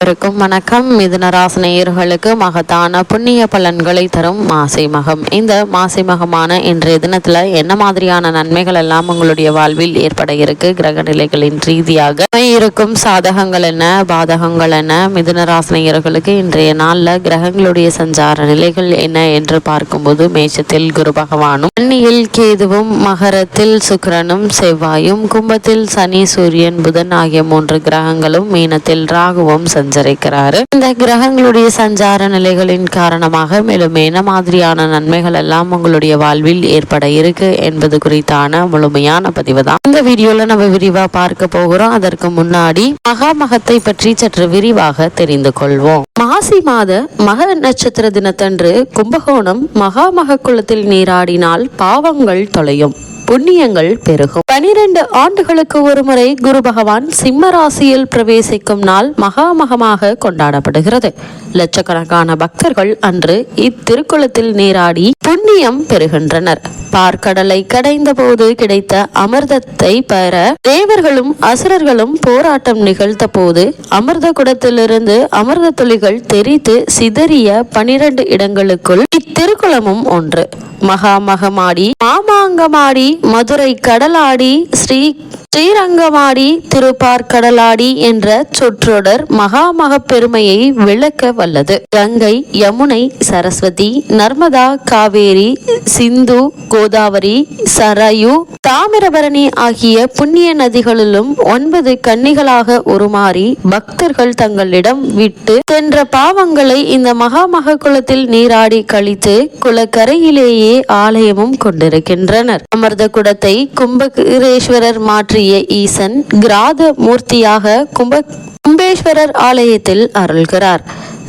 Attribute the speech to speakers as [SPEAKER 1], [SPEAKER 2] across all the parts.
[SPEAKER 1] இருக்கும் வணக்கம். மிதுன ராசினியர்களுக்கு மகத்தான புண்ணிய பலன்களை தரும் மாசி மகம். இந்த மாசி மகமான இன்றைய தினத்துல என்ன மாதிரியான நன்மைகள் எல்லாம் உங்களுடைய வாழ்வில் ஏற்பட இருக்கு? கிரக நிலைகளின் ரீதியாக இருக்கும் சாதகங்கள் என்ன? பாதகங்கள் என்ன? மிதுன ராசினியர்களுக்கு இன்றைய நாள்ல கிரகங்களுடைய சஞ்சார நிலைகள் என்ன என்று பார்க்கும்போது மேஷத்தில் குரு பகவானும் கன்னியில் கேதுவும் மகரத்தில் சுக்கரனும் செவ்வாயும் கும்பத்தில் சனி சூரியன் புதன் ஆகிய மூன்று கிரகங்களும் மீனத்தில் ராகுவும் சஞ்சரிக்கிறாரு. இந்த கிரகங்களுடைய சஞ்சார நிலைகளின் காரணமாக மேலும் என்ன மாதிரியான நன்மைகள் எல்லாம் உங்களுடைய வாழ்வில் ஏற்பட இருக்கு என்பது குறித்தான முழுமையான பதிவு தான். இந்த வீடியோல நம்ம விரிவா பார்க்க போகிறோம். அதற்கு முன்னாடி மகாமகத்தை பற்றி சற்று விரிவாக தெரிந்து கொள்வோம். மாசி மாத மக நட்சத்திர தினத்தன்று கும்பகோணம் மகாமக குளத்தில் நீராடினால் பாவங்கள் தொலையும். புண்ணியங்கள் பெருகும். பனிரெண்டு ஆண்டுகளுக்கு ஒருமுறை குரு பகவான் சிம்ம ராசியில் பிரவேசிக்கும் நாள் மகாமகமாக கொண்டாடப்படுகிறது. லட்சக்கணக்கான பக்தர்கள் அன்று இத்திருக்குளத்தில் நீராடி புண்ணியம் பெறுகின்றனர். பார்க்கடலை கடைந்த போது கிடைத்த அமிர்தத்தை பெற தேவர்களும் அசுரர்களும் போராட்டம் நிகழ்த்த போது அமிர்த குடத்திலிருந்து அமிர்த துளிகள் தெரித்து சிதறிய பனிரெண்டு இடங்களுக்குள் இத்திருக்குளமும் ஒன்று. மகாமகமாடி மாமாங்கமாடி மதுரை கடலாடி ஸ்ரீ ஸ்ரீரங்கமாடி திருப்பார்கடலாடி என்ற சொற்றொடர் மகாமக பெருமையை விளக்க வல்லது. கங்கை யமுனை சரஸ்வதி நர்மதா காவேரி சிந்து கோதாவரி சரயு தாமிரபரணி ஆகிய புண்ணிய நதிகளிலும் ஒன்பது கன்னிகளாக உருமாறி பக்தர்கள் தங்களிடம் விட்டு சென்ற பாவங்களை இந்த மகாமக குளத்தில் நீராடி கழித்து குளக்கரையிலேயே ஆலயமும் கொண்டிருக்கின்றனர். அமிர்த குடத்தை மாற்றி மாற்றிய ஈசன் கிராத மூர்த்தியாக கும்ப கும்பேஸ்வரர் ஆலயத்தில் அருள்கிறார்.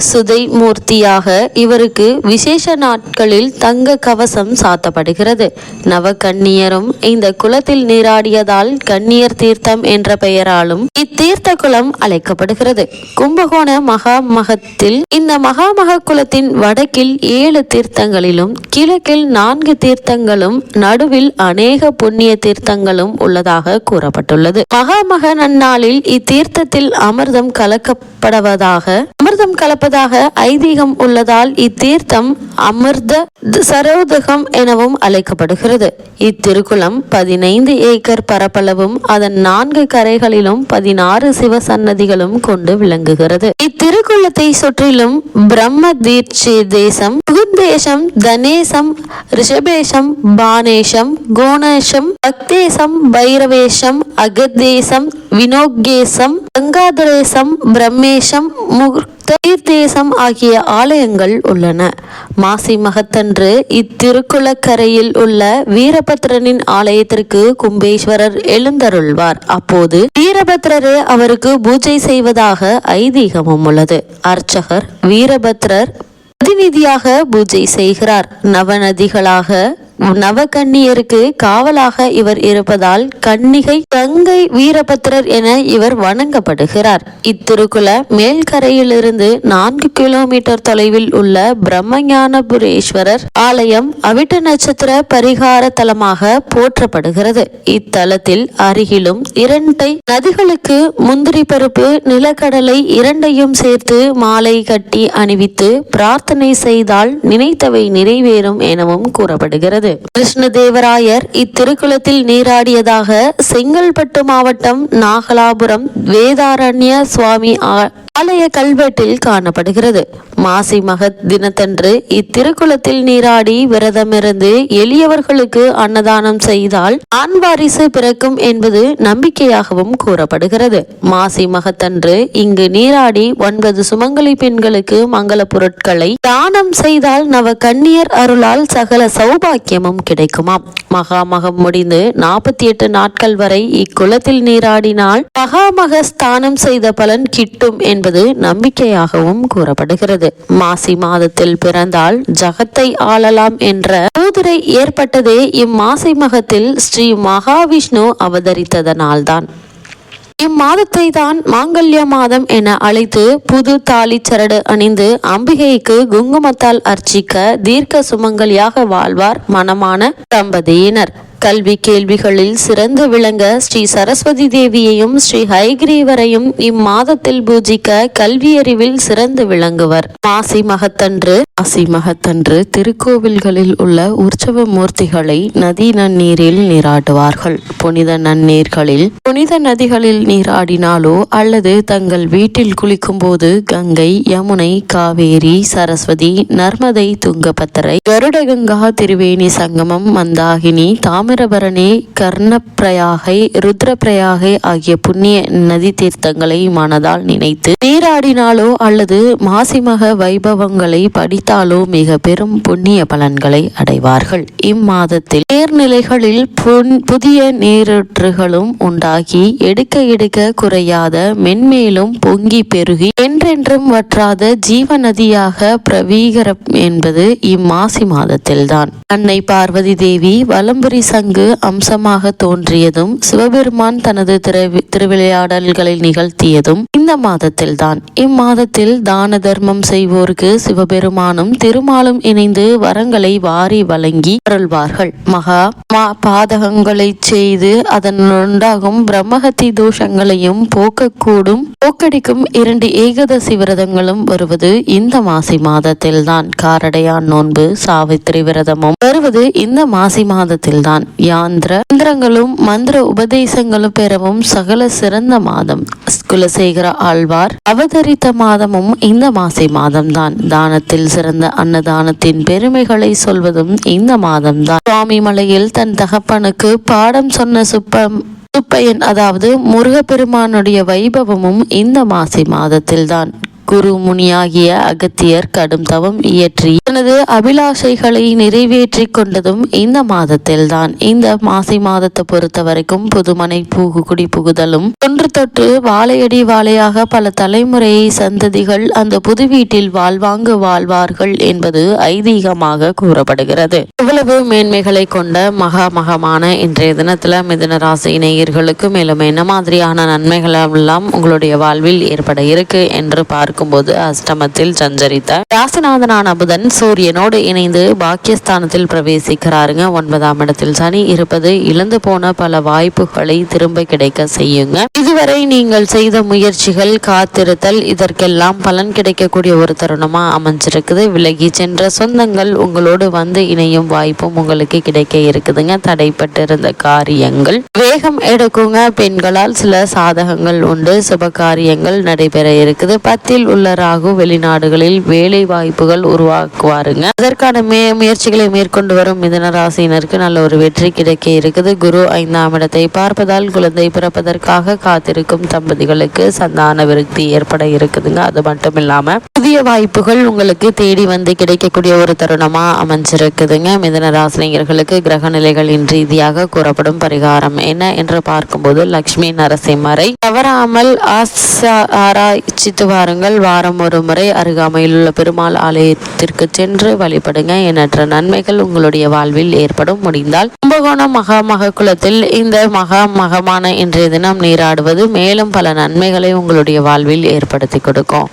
[SPEAKER 1] சுதை மூர்த்தியாக இவருக்கு விசேஷ நாட்களில் தங்க கவசம் சாத்தப்படுகிறது. நவகன்னியரும் இந்த குளத்தில் நீராடியதால் கன்னியர் தீர்த்தம் என்ற பெயராலும் இத்தீர்த்த குளம் அழைக்கப்படுகிறது. கும்பகோண மகாமகத்தில் இந்த மகாமக குளத்தின் வடக்கில் ஏழு தீர்த்தங்களிலும் கிழக்கில் நான்கு தீர்த்தங்களும் நடுவில் அநேக புண்ணிய தீர்த்தங்களும் உள்ளதாக கூறப்பட்டுள்ளது. மகாமக நன்னாளில் இத்தீர்த்தத்தில் அமிர்தம் கலக்கப்படுவதாக அமிர்தம் கலப்பதாக ஐதீகம் உள்ளதால் இத்தீர்த்தம் அமிர்த சரோதகம் எனவும் அழைக்கப்படுகிறது. இத்திருக்குளம் பதினைந்து ஏக்கர் பரப்பளவும் அதன் நான்கு கரைகளிலும் பதினாறு சிவசன்னதிகளும் கொண்டு விளங்குகிறது. இத்திருக்குளத்தை சுற்றிலும் பிரம்ம தீட்சி தேசம் புகுந்தேசம் தனேசம் ரிஷபேஷம் பானேஷம் கோணேஷம் பக்தேசம் பைரவேஷம் அகதேசம் வினோகேசம் கங்காதரேசம் பிரம்மேசம் முக்தீர்த்தேசம் ஆகிய ஆலயங்கள் உள்ளன. மாசி மகத்தன்று இத்திருக்குளக்கரையில் உள்ள வீரபத்ரனின் ஆலயத்திற்கு கும்பேஸ்வரர் எழுந்தருள்வார். அப்போது வீரபத்ரரே அவருக்கு பூஜை செய்வதாக ஐதீகமும் உள்ளது. அர்ச்சகர் வீரபத்ரர் பிரதிநிதியாக பூஜை செய்கிறார். நவநதிகளாக நவகன்னியருக்கு காவலாக இவர் இருப்பதால் கன்னிகை கங்கை வீரபத்திரர் என இவர் வணங்கப்படுகிறார். இத்திருக்குல மேல்கரையிலிருந்து நான்கு கிலோமீட்டர் தொலைவில் உள்ள பிரம்மஞானபுரேஸ்வரர் ஆலயம் அவிட்ட நட்சத்திர பரிகார தலமாக போற்றப்படுகிறது. இத்தலத்தில் அருகிலும் இரண்டை நதிகளுக்கு முந்திரி பருப்பு நிலக்கடலை இரண்டையும் சேர்த்து மாலை கட்டி அணிவித்து பிரார்த்தனை செய்தால் நினைத்தவை நிறைவேறும் எனவும் கூறப்படுகிறது. கிருஷ்ணதேவராயர் இத்திருக்குளத்தில் நீராடியதாக செங்கல்பட்டு மாவட்டம் நாகலாபுரம் வேதாரண்ய சுவாமி ஆலய கல்வெட்டில் காணப்படுகிறது. மாசி மகத் தினத்தன்று இத்திருக்குளத்தில் நீராடி விரதமிருந்து எளியவர்களுக்கு அன்னதானம் செய்தால் ஆண் வாரிசு பிறக்கும் என்பது நம்பிக்கையாகவும் கூறப்படுகிறது. மாசி மகத்தன்று இங்கு நீராடி ஒன்பது சுமங்கலி பெண்களுக்கு மங்கள பொருட்களை தானம் செய்தால் நவ கன்னியர் அருளால் சகல சௌபாக்கியமும் கிடைக்குமாம். மகாமகம் முடிந்து நாற்பத்தி எட்டு நாட்கள் வரை இக்குளத்தில் நீராடினால் மகாமக ஸ்தானம் செய்த பலன் கிட்டும் என்று என்பது நம்பிக்கையாகவும் கூறப்படுகிறது. மாசி மாதத்தில் பிறந்தால் ஜகத்தை ஆளலாம் என்ற பூதுரை ஏற்பட்டதே இம்மாசி மகத்தில் ஸ்ரீ மகாவிஷ்ணு அவதரித்ததனால்தான். இம்மாதத்தை தான் மாங்கல்ய மாதம் என அழைத்து புது தாலி சரடு அணிந்து அம்பிகைக்கு குங்குமத்தால் அர்ச்சிக்க தீர்க்க சுமங்கலியாக வாழ்வார் மனமான தம்பதியினர். கல்வி கேள்விகளில் சிறந்து விளங்க ஸ்ரீ சரஸ்வதி தேவியையும் ஸ்ரீ ஹைகிரீவரையும் இம்மாதத்தில் பூஜிக்க கல்வியறிவில் சிறந்து விளங்குவர். மாசி மகத்தன்று மாசி மகத்தன்று திருக்கோவில்களில் உள்ள உற்சவ மூர்த்திகளை நதி நன்னீரில் நீராடுவார்கள். புனித நன்னீர்களில் புனித நதிகளில் நீராடினாலோ அல்லது தங்கள் வீட்டில் குளிக்கும் போது கங்கை யமுனை காவேரி சரஸ்வதி நர்மதை துங்கபத்திரை கருடகங்கா திருவேணி சங்கமம் மந்தாகினி தாமிரபரணி கர்ணப்பிரயாகை ருத்ரப்பிரயாகை ஆகிய புண்ணிய நதி தீர்த்தங்களை மனதால் நினைத்து நீராடினாலோ அல்லது மாசிமக வைபவங்களை படித்தாலோ மிக பெரும் புண்ணிய பலன்களை அடைவார்கள். இம்மாதத்தில் நீர்நிலைகளில் புன்- புதிய நீரூற்றுகளும் உண்டாகி எடுக்க எடுக்க குறையாத மென்மேலும் பொங்கி பெருகி என்றென்றும் வற்றாத ஜீவ நதியாக பிரவீகரம் என்பது இம்மாசி மாதத்தில்தான். அன்னை பார்வதி தேவி வலம்புரி சங்கு அம்சமாக தோன்றியதும் சிவபெருமான் தனது திருவிளையாடல்களை நிகழ்த்தியதும் இந்த மாதத்தில்தான். இம்மாதத்தில் தான தர்மம் செய்வோருக்கு சிவபெருமானும் திருமாலும் இணைந்து வரங்களை வாரி வழங்கி அருள்வார்கள். மகா மா பாதகங்களை செய்து அதன் உண்டாகும் பிரம்மஹத்தி தோஷங்களையும் போக்கக்கூடும் போக்கடிக்கும் இரண்டு ஏகதசி விரதங்களும் வருவது இந்த மாசி மாதத்தில்தான். காரடையான் நோன்பு சாவித்திரி விரதமும் வருவது இந்த மாசி மாதத்தில்தான். யாந்திர மந்திரங்களும் மந்திர உபதேசங்களும் பெறவும் சகல சிறந்த மாதம். குலசேகர ஆழ்வார் அவதரித்த மாதமும் இந்த மாசி மாதம்தான். தானத்தில் சிறந்த அன்னதானத்தின் பெருமைகளை சொல்வதும் இந்த மாதம்தான். சுவாமி மலையில் தன் தகப்பனுக்கு பாடம் சொன்ன சுப்பம் சுப்பையன் அதாவது முருகப்பெருமானுடைய வைபவமும் இந்த மாசி மாதத்தில்தான். குரு முனியாகிய அகத்தியர் கடும் தவம் இயற்றி தனது அபிலாஷைகளை நிறைவேற்றி கொண்டதும் இந்த மாதத்தில் தான் இந்த மாசி மாதத்தை பொறுத்த வரைக்கும் புதுமனை பூகு குடி புகுதலும் தொன்று தொட்டு வாழையடி வாழையாக பல தலைமுறை சந்ததிகள் அந்த புது வீட்டில் வாழ்வாங்கு வாழ்வார்கள் என்பது ஐதீகமாக கூறப்படுகிறது. இவ்வளவு மேன்மைகளை கொண்ட மகா மகமான இன்றைய தினத்துல மிதுன ராசி நேயர்களுக்கு மேலும் என்ன மாதிரியான நன்மைகள் எல்லாம் உங்களுடைய வாழ்வில் ஏற்பட இருக்கு என்று இருக்கும்போது அஷ்டமத்தில் சஞ்சரித்தார். ராசிநாதனான புதன் சூரியனோடு இணைந்து பாக்கியஸ்தானத்தில் பிரவேசிக்கிறாருங்க. ஒன்பதாம் இடத்தில் சனி இருப்பது இழந்து போன பல வாய்ப்புகளை திரும்ப கிடைக்க செய்யுங்க. இதுவரை நீங்கள் செய்த முயற்சிகள் காத்திருத்தல் இதற்கெல்லாம் பலன் கிடைக்கக்கூடிய ஒரு தருணமா அமைஞ்சிருக்குது. விலகி சென்ற சொந்தங்கள் உங்களோடு வந்து இணையும் வாய்ப்பும் உங்களுக்கு கிடைக்க இருக்குதுங்க. தடைப்பட்டிருந்த காரியங்கள். வேகம் எடுக்குங்க. பெண்களால் சில சாதகங்கள் உண்டு. சுப காரியங்கள் நடைபெற இருக்குது. பத்தில் உள்ள ராகு வெளிநாடுகளில் வேலை வாய்ப்புகள் உருவாக்குவாருங்க. அதற்கான மே முயற்சிகளை மேற்கொண்டு வரும் மிதன ராசியினருக்கு நல்ல ஒரு வெற்றி கிடைக்க இருக்குது. குரு ஐந்தாம் இடத்தை பார்ப்பதால் குழந்தை பிறப்பதற்காக காத்திருக்கும் தம்பதிகளுக்கு சந்தான விருத்தி ஏற்பட இருக்குதுங்க. அது மட்டும் இல்லாம புதிய வாய்ப்புகள் உங்களுக்கு தேடி வந்து கிடைக்கக்கூடிய ஒரு தருணமா அமைஞ்சிருக்குதுங்க. மிதன ராசினியர்களுக்கு கிரக நிலைகளின் ரீதியாக கூறப்படும் பரிகாரம் என்ன என்று பார்க்கும்போது லக்ஷ்மி நரசிம்மரை தவறாமல் ஆராய்ச்சித்து வாருங்கள். வாரம் ஒரு முறை அருகாமையில் உள்ள பெருமாள் ஆலயத்திற்கு சென்று வழிபடுங்க. எண்ணற்ற நன்மைகள் உங்களுடைய வாழ்வில் ஏற்படும். முடிந்தால் கும்பகோணம் மகா மகக்குளத்தில் இந்த மகா மகமான இன்றைய தினம் நீராடுவது மேலும் பல நன்மைகளை உங்களுடைய வாழ்வில் ஏற்படுத்தி கொடுக்கும்.